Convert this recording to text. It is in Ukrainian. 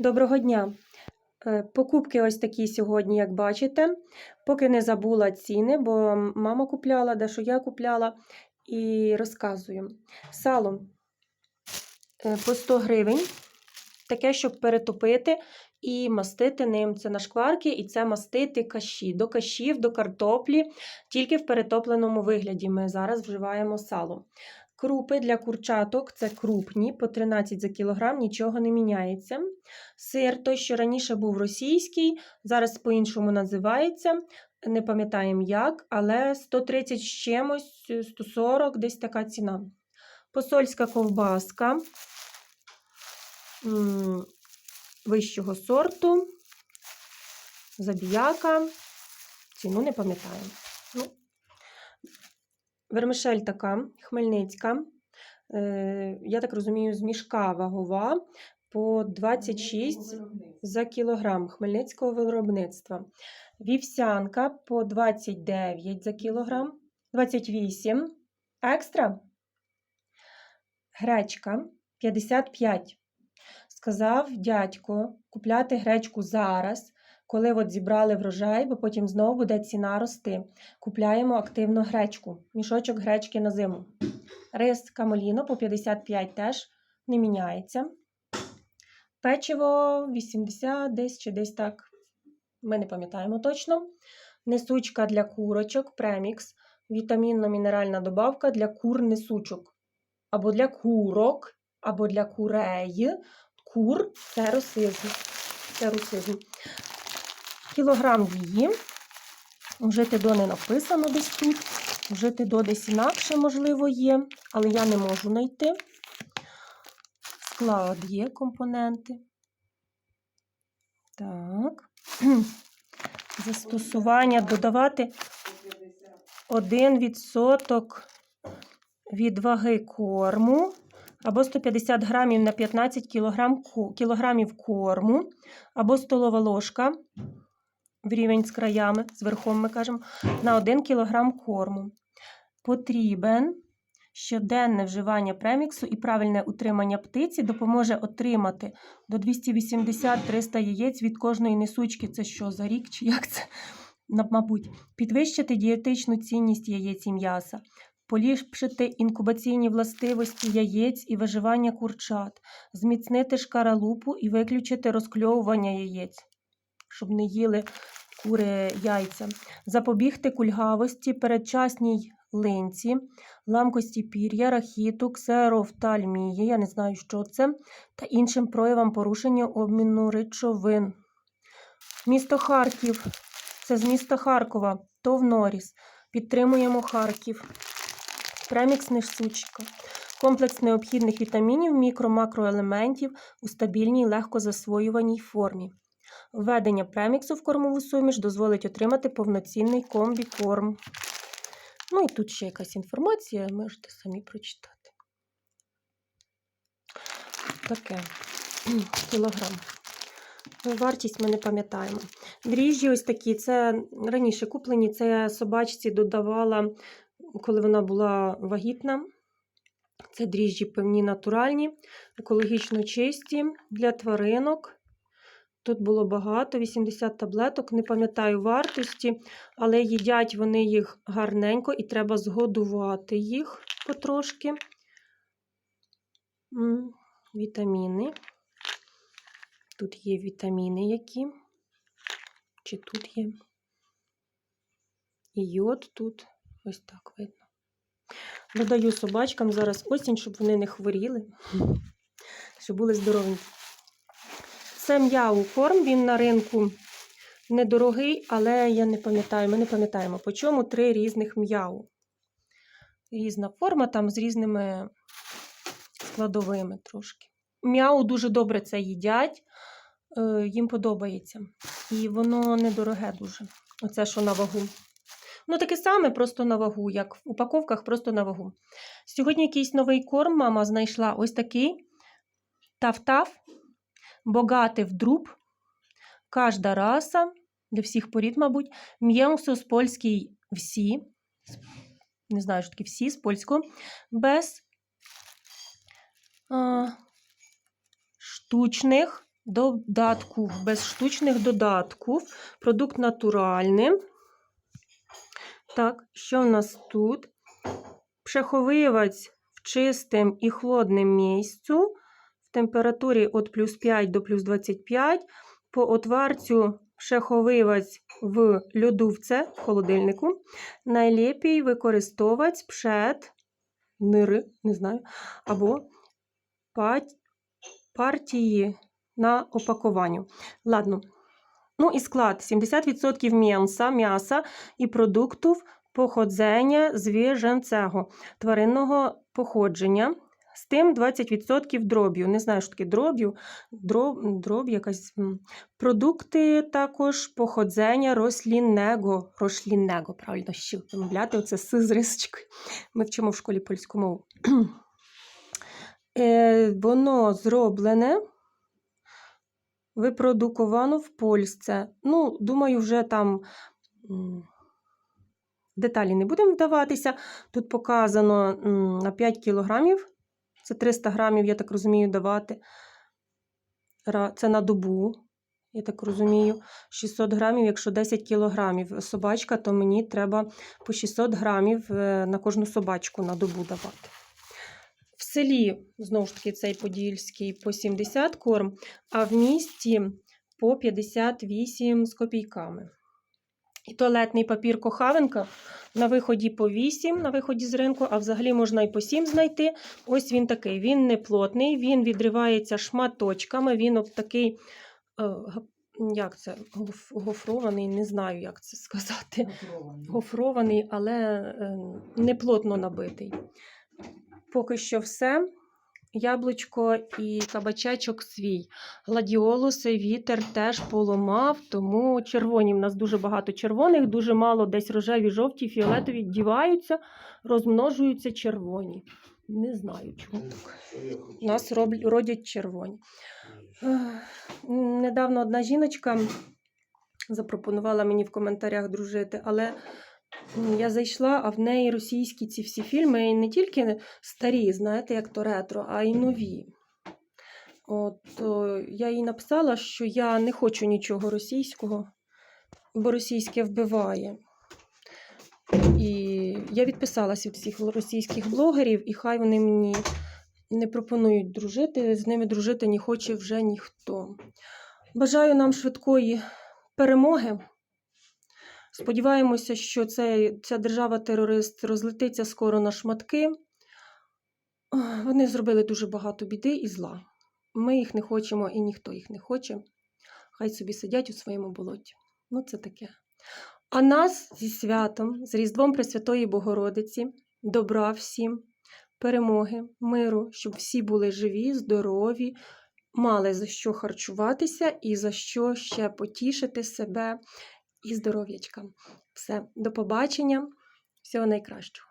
Доброго дня! Е, Покупки ось такі сьогодні, як бачите. Поки не забула ціни, бо мама купляла, дещо я купляла, і розказую. Сало е, по 100 гривень, таке, щоб перетопити і мастити ним. Це на шкварки, і це мастити каші. До кашів, до картоплі, тільки в перетопленому вигляді ми зараз вживаємо сало. Крупи для курчаток це крупні, по 13 за кілограм, нічого не міняється. Сир, той, що раніше був російський, зараз по-іншому називається. Не пам'ятаємо як, але 130 з чимось, 140, десь така ціна. Посольська ковбаска вищого сорту, забіяка, ціну не пам'ятаю. Ну, Вермишель така, хмельницька. Е, я так розумію, з мішка вагова по 26 за кілограм хмельницького виробництва. Вівсянка по 29 за кілограм, 28 екстра. Гречка 55. Сказав дядько купляти гречку зараз, коли от зібрали врожай, бо потім знову буде ціна рости. Купляємо активно гречку, мішочок гречки на зиму. Рис камоліно по 55 теж не міняється. Печиво 80 десь чи десь так. Ми не пам'ятаємо точно. Несучка для курочок, премікс, вітамінно-мінеральна добавка для кур-несучок. Або для курок, або для курей. Кур це русизм. Це русизм. Кілограм її. Вжити до не написано десь тут. Вжити до десь інакше, можливо, є, але я не можу знайти. Склад є компоненти. Так. Застосування додавати 1% від ваги корму або 150 грамів на 15 кілограм, кілограмів корму, або столова ложка в рівень з краями, з верхом ми кажемо, на 1 кілограм корму. Потрібен щоденне вживання преміксу і правильне утримання птиці допоможе отримати до 280-300 яєць від кожної несучки. Це що за рік чи як це? Мабуть, підвищити дієтичну цінність яєць і м'яса, поліпшити інкубаційні властивості яєць і виживання курчат, зміцнити шкаралупу і виключити розкльовування яєць, щоб не їли кури яйця, запобігти кульгавості, передчасній линці, ламкості пір'я, рахіту, ксерофтальмії, я не знаю, що це, та іншим проявам порушення обміну речовин. Місто Харків. Це з міста Харкова, ТОВ Норіс. Підтримуємо Харків. Премікс несучка. Комплекс необхідних вітамінів, мікро-макроелементів у стабільній, легко засвоюваній формі. Введення преміксу в кормову суміш дозволить отримати повноцінний комбікорм. Ну і тут ще якась інформація, можете самі прочитати. Таке кілограм. Ну, Вартість ми не пам'ятаємо. Дріжджі ось такі, це раніше куплені, це я собачці додавала, коли вона була вагітна. Це дріжджі певні натуральні, екологічно чисті для тваринок. Тут було багато, 80 таблеток, не пам'ятаю вартості, але їдять вони їх гарненько і треба згодувати їх потрошки. Вітаміни. Тут є вітаміни які. Чи тут є? І йод тут. Ось так видно. Додаю собачкам зараз осінь, щоб вони не хворіли, щоб були здоровенькі. Це м'яу корм, він на ринку недорогий, але я не пам'ятаю, ми не пам'ятаємо, по чому три різних м'яу. Різна форма там з різними складовими трошки. М'яу дуже добре це їдять, е, їм подобається. І воно недороге дуже. Оце, що на вагу. Ну, таке саме, просто на вагу, як в упаковках, просто на вагу. Сьогодні якийсь новий корм мама знайшла ось такий таф-таф, богатий в друб, кожна раса, для всіх порід, мабуть, м'ємсус польський всі, не знаю, що таке всі з польського, без а, штучних додатку, без штучних додатків. Продукт натуральний. Так, що в нас тут? Пшеховивець в чистим і холодним місцю в температурі від плюс 5 до плюс 25. По отварцю пшеховивець в льодувце в холодильнику. Найліпій використовувати пшет, нири, не знаю, або партії на опакуванню. Ладно. Ну і склад: 70% м'яса, м'яса і продуктів походження звіженцего, тваринного походження. З тим 20% дроб'ю. Не знаю, що таке дроб'ю. Дроб, дроб якась. Продукти також походження рослінного. Рослінного, правильно, ще вимовляти оце с з рисочкою. Ми вчимо в школі польську мову. е, воно зроблене, випродуковано в Польсce. Ну, думаю, вже там деталі не будемо вдаватися. Тут показано на 5 кілограмів. Це 300 грамів, я так розумію, давати. Це на добу, я так розумію. 600 грамів, якщо 10 кілограмів собачка, то мені треба по 600 грамів е, на кожну собачку на добу давати. В селі, знову ж таки, цей подільський по 70 корм, а в місті по 58 з копійками. І туалетний папір Кохавенка на виході по 8, на виході з ринку, а взагалі можна і по 7 знайти. Ось він такий. Він не плотний, він відривається шматочками, він об такий, е, як це, гофрований, не знаю, як це сказати. Гофрований, але е, не плотно набитий. Поки що все. Яблучко і кабачечок свій. Гладіолуси вітер теж поламав, тому червоні. В нас дуже багато червоних, дуже мало десь рожеві, жовті, фіолетові діваються, розмножуються червоні. Не знаю, чому так. Нас родять червоні. Недавно одна жіночка запропонувала мені в коментарях дружити, але я зайшла, а в неї російські ці всі фільми і не тільки старі, знаєте, як то ретро, а й нові. От то я їй написала, що я не хочу нічого російського, бо російське вбиває. І я відписалась від всіх російських блогерів, і хай вони мені не пропонують дружити, з ними дружити не хоче вже ніхто. Бажаю нам швидкої перемоги. Сподіваємося, що цей, ця держава-терорист розлетиться скоро на шматки. Вони зробили дуже багато біди і зла. Ми їх не хочемо і ніхто їх не хоче. Хай собі сидять у своєму болоті. Ну, це таке. А нас зі святом, з Різдвом Пресвятої Богородиці, добра всім, перемоги, миру, щоб всі були живі, здорові, мали за що харчуватися і за що ще потішити себе і здоров'ячка. Все, до побачення, всього найкращого.